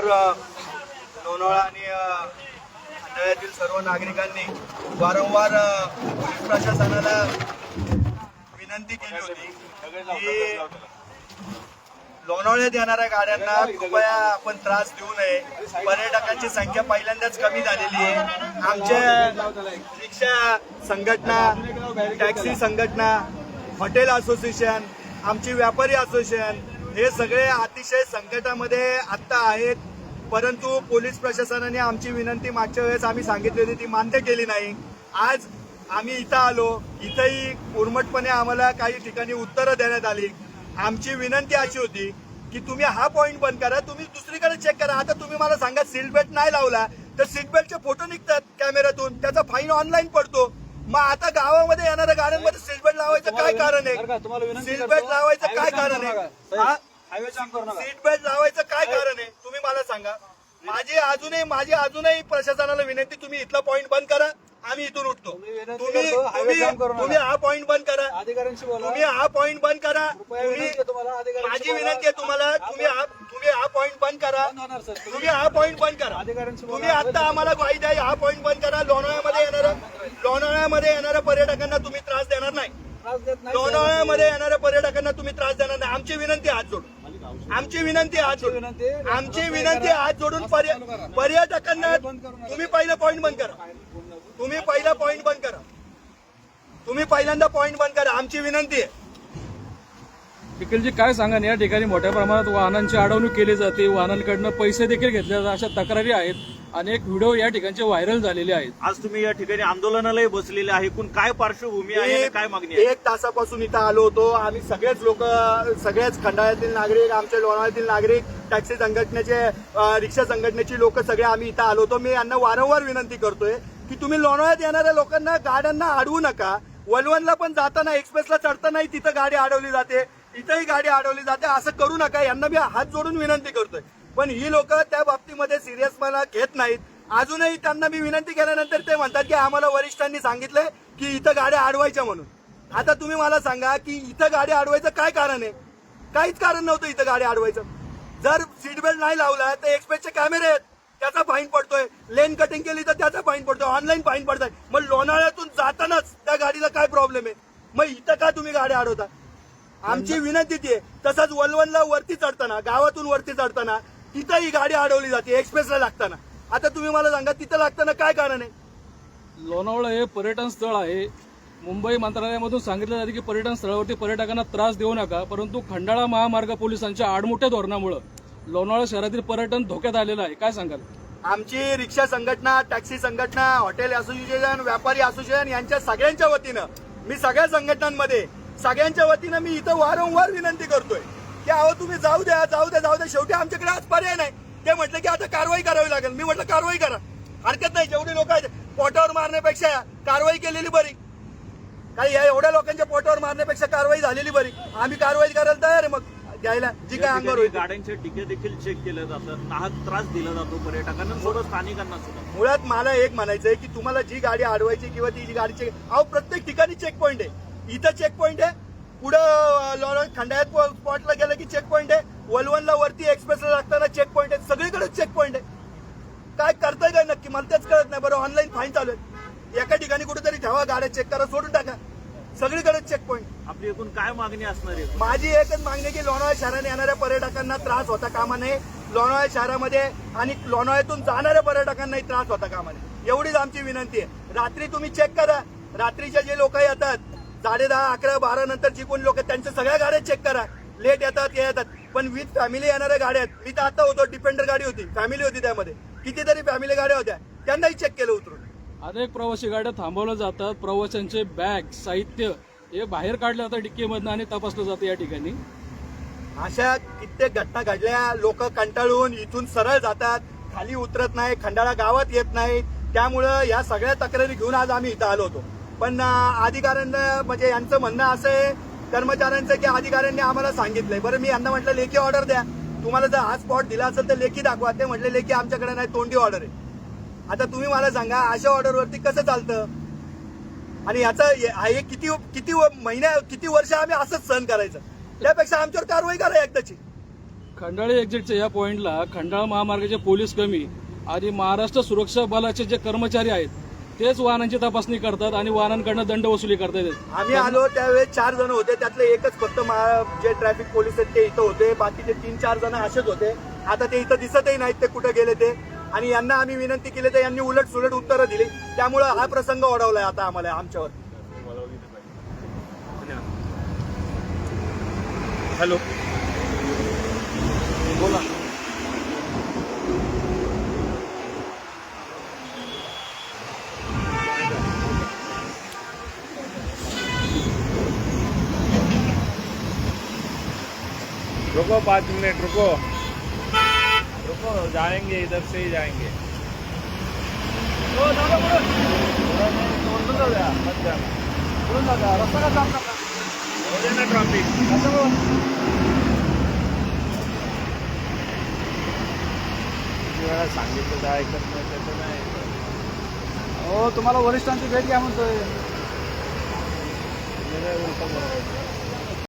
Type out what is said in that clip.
वारंवार लोणावळा आणि खंडाळ्यातील सर्व नागरिकांनी वारंवार पोलीस प्रशासनाला विनंती केली होती की लोणावळ्यात येणाऱ्या गाड्यांना कृपया आपण त्रास देऊ नये. पर्यटकांची संख्या पहिल्यांदाच कमी झालेली आहे. आमच्या रिक्षा संघटना टॅक्सी संघटना हॉटेल असोसिएशन आमची व्यापारी असोसिएशन हे सगळे अतिशय संकटामध्ये आत्ता आहेत. परंतु पोलीस प्रशासनाने आमची विनंती मागच्या वेळेस आम्ही सांगितली होती ती मान्य केली नाही. आज आम्ही इथं आलो इथंही उर्मटपणे आम्हाला काही ठिकाणी उत्तरं देण्यात आली. आमची विनंती अशी होती की तुम्ही हा पॉईंट बंद करा तुम्ही दुसरीकडे चेक करा. आता तुम्ही मला सांगा सीट बेल्ट नाही लावला तर सीट बेल्टचे फोटो निघतात कॅमेऱ्यातून त्याचा फाईन ऑनलाईन पडतो. मग आता गावामध्ये येणाऱ्या गाड्यांमध्ये सीट बेल्ट लावायचं काय कारण आहे? सीट. बेल्ट लावायचं काय कारण करू आहे सीट बेल्ट लावायचं काय कारण आहे? मला सांगा. माझी अजूनही माझी अजूनही प्रशासनाला विनंती तुम्ही इथला पॉईंट बंद करा आम्ही इथून उठतो. तुम्ही तुम्ही हा पॉईंट बंद करा. तुम्ही हा पॉईंट बंद करा. तुम्ही माझी. विनंती आहे तुम्हाला तुम्ही हा तुम्ही हा पॉईंट बंद करा. तुम्ही हा पॉईंट बंद करा. तुम्ही आता आम्हाला ग्वाही द्या हा पॉईंट बंद करा. लोणावळ्यामध्ये येणाऱ्या लोणावळ्यामध्ये येणाऱ्या पर्यटकांना तुम्ही त्रास देणार नाही. लोणावळ्यामध्ये येणाऱ्या पर्यटकांना तुम्ही त्रास देणार नाही. आमची विनंती हात जोडून. आमची विनंती आहे. आमची विनंती हात जोडून पर्य- पर्यटकांना. तुम्ही पहिलं पॉईंट बंद करा. तुम्ही पहिला पॉईंट बंद करा. तुम्ही पहिल्यांदा पॉईंट बंद करा. आमची विनंती आहे. निखिलजी काय सांगा या ठिकाणी मोठ्या प्रमाणात वाहनांची अडवणूक केली जाते. वाहनांकडनं पैसे देखील घेतले जातात. अशा तक्रारी आहेत. अनेक व्हिडिओ या ठिकाणचे व्हायरल झालेले आहेत. आज तुम्ही या ठिकाणी आंदोलनालाही बसलेले आहे. एकूण काय पार्श्वभूमी आहे आणि काय मागणी आहे? एक तासापासून इथं आलो होतो. आम्ही सगळेच लोक सगळेच खंडाळ्यातील नागरिक आमचे लोणावळ्यातील नागरिक टॅक्सी संघटनेचे अ, रिक्षा संघटनेची लोक सगळे आम्ही इथं आलो होतो. मी यांना वारंवार विनंती करतोय की तुम्ही लोणावळ्यात येणाऱ्या लोकांना गाड्यांना अडवू नका. वलवनला पण जाताना एक्सप्रेसला चढतानाही तिथं गाडी अडवली जाते. इथंही गाडी अडवली जाते. असं करू नका. यांना मी हात जोडून विनंती करतोय. पण ही लोक त्या बाबतीमध्ये सिरियस मला घेत नाहीत. अजूनही त्यांना मी विनंती केल्यानंतर ते म्हणतात की आम्हाला वरिष्ठांनी सांगितलंय की इथं गाड्या अडवायच्या म्हणून. आता तुम्ही मला सांगा की इथं गाडी अडवायचं काय कारण आहे? काहीच कारण नव्हतं इथं गाडी अडवायचं. जर सीट बेल्ट नाही लावला तर एक्सप्रेसचे कॅमेरे आहेत. त्याचा फाईन पडतोय. लेन कटिंग केली तर त्याचा फाईन पडतोय. ऑनलाईन फाईन पडतोय. मग लोणाळ्यातून जातानाच त्या गाडीला काय प्रॉब्लेम आहे? मग इथं का तुम्ही गाड्या अडवता? आमची विनंती ती तसंच वलवनला वरती चढताना गावातून वरती चढताना तिथं ही गाडी अडवली जाते एक्सप्रेसला लागताना. आता तुम्ही मला सांगा तिथं लागताना काय कारण आहे? लोणावळा हे पर्यटन स्थळ आहे. मुंबई मंत्रालयामधून सांगितलं जाते की पर्यटन स्थळावरती पर्यटकांना त्रास देऊ नका परंतु खंडाळा महामार्ग पोलिसांच्या आडमोठ्या धोरणामुळे लोणावळा शहरातील पर्यटन धोक्यात आलेलं आहे. काय सांगाल? आमची रिक्षा संघटना टॅक्सी संघटना हॉटेल असोसिएशन व्यापारी असोसिएशन यांच्या सगळ्यांच्या वतीनं मी सगळ्या संघटनांमध्ये सगळ्यांच्या वतीनं मी इथं वारंवार विनंती करतोय की अहो तुम्ही जाऊ द्या जाऊ द्या जाऊ द्या. शेवटी आमच्याकडे आज पर्याय नाही. ते म्हटलं की आता कारवाई करावी लागेल. मी म्हटलं कारवाई करा. हरकत नाही. जेवढे लोक आहेत पोटावर मारण्यापेक्षा कारवाई केलेली बरी. काही या एवढ्या लोकांच्या पोटावर मारण्यापेक्षा कारवाई झालेली बरी. आम्ही कारवाई करायला तयार आहे मग. घ्यायला जी काय अंगावर होईल गाड्यांचे तिकीट देखील चेक केलं जातं नाहक त्रास दिला जातो पर्यटकांना सोबत स्थानिकांना सुद्धा. मुळात मला एक म्हणायचंय की तुम्हाला जी गाडी अडवायची किंवा ती जी गाडी चेक अहो प्रत्येक ठिकाणी चेक पॉईंट आहे. इथं चेक पॉईंट आहे. पुढं लोणार खंडाळ्यात स्पॉटला गेलं की चेक पॉईंट आहे. वलवनला वरती एक्सप्रेसला लागताना चेक पॉईंट आहे. सगळीकडे चेक पॉईंट आहे. काय करताय काय नक्की? मला तेच कळत नाही. बरं ऑनलाईन फाईन चालू आहे. एका ठिकाणी कुठेतरी ठेवा गाड्या चेक करा सोडून टाका. सगळीकडे चेक पॉईंट आपली एकूण काय मागणी असणार आहे? माझी एकच मागणी की लोणावळा शहराने येणाऱ्या पर्यटकांना त्रास होता कामा नये लोणावळा शहरामध्ये आणि लोणावळ्यातून जाणाऱ्या पर्यटकांनाही त्रास होता कामा नये एवढीच आमची विनंती आहे. रात्री तुम्ही चेक करा. रात्रीचे जे लोक येतात साडे दहा अकरा बारा नंतर जी कोणी लोक त्यांच्या सगळ्या गाड्या चेक करा. लेट येतात हे येतात. पण विथ फॅमिली येणाऱ्या गाड्या आहेत. मी तर आता होतो डिपेंडर गाडी होती. फॅमिली होती त्यामध्ये. कितीतरी फॅमिली गाड्या होत्या. त्यांनाही चेक केलं उतरून. अनेक प्रवासी गाड्या थांबवल्या जातात. प्रवाशांचे बॅग साहित्य हे बाहेर काढलं जातं डिक्कीमधनं आणि तपासलं जातं या ठिकाणी. अशा कित्येक घटना घडल्या. लोक कंटाळून इथून सरळ जातात. खाली उतरत नाही खंडाळा गावात येत नाही. त्यामुळं या सगळ्या तक्रारी घेऊन आज आम्ही इथं आलो होतो. पण अधिकाऱ्यांना म्हणजे यांचं म्हणणं असं आहे कर्मचाऱ्यांचं की अधिकाऱ्यांनी आम्हाला सांगितलंय. बरं मी यांना म्हटलं लेखी ऑर्डर द्या. तुम्हाला जर हा स्पॉट दिला असेल तर लेखी दाखवा. ते म्हटले लेखी आमच्याकडे नाही तोंडी ऑर्डर आहे. आता तुम्ही मला सांगा अशा ऑर्डरवरती कसं चालतं? आणि याचा हे किती किती महिन्या किती वर्ष आम्ही असंच सहन करायचं? त्यापेक्षा आमच्यावर कारवाई करा एकदाची खंडाळी एक्झिटच्या या पॉइंटला खंडाळा महामार्गाचे पोलीस कमी आणि महाराष्ट्र सुरक्षा बलाचे जे कर्मचारी आहेत तेच वाहनांची तपासणी करतात आणि वाहनांकडनं दंड वसुली करतात. आम्ही आलो त्यावेळेस चार जण होते त्यातले एकच फक्त मा- जे ट्रॅफिक पोलीस आहेत ते इथं होते बाकीचे तीन चार जण असेच होते. आता ते इथं दिसतही नाहीत ते कुठे गेले ते. आणि यांना आम्ही विनंती केली तर यांनी उलट सुलट उत्तरं दिली. त्यामुळे हा प्रसंग ओढवलाय आता आम्हाला आमच्यावर. हॅलो. बोला. रुको पाँच मिनट रुको। रुको जाएंगे इधर से ही जाएंगे। ट्रॅफिक वेळा सांगितलं तर ऐकत नाही त्याचं नाही हो तुम्हाला वरिष्ठांची भेट घ्या म्हणतोय.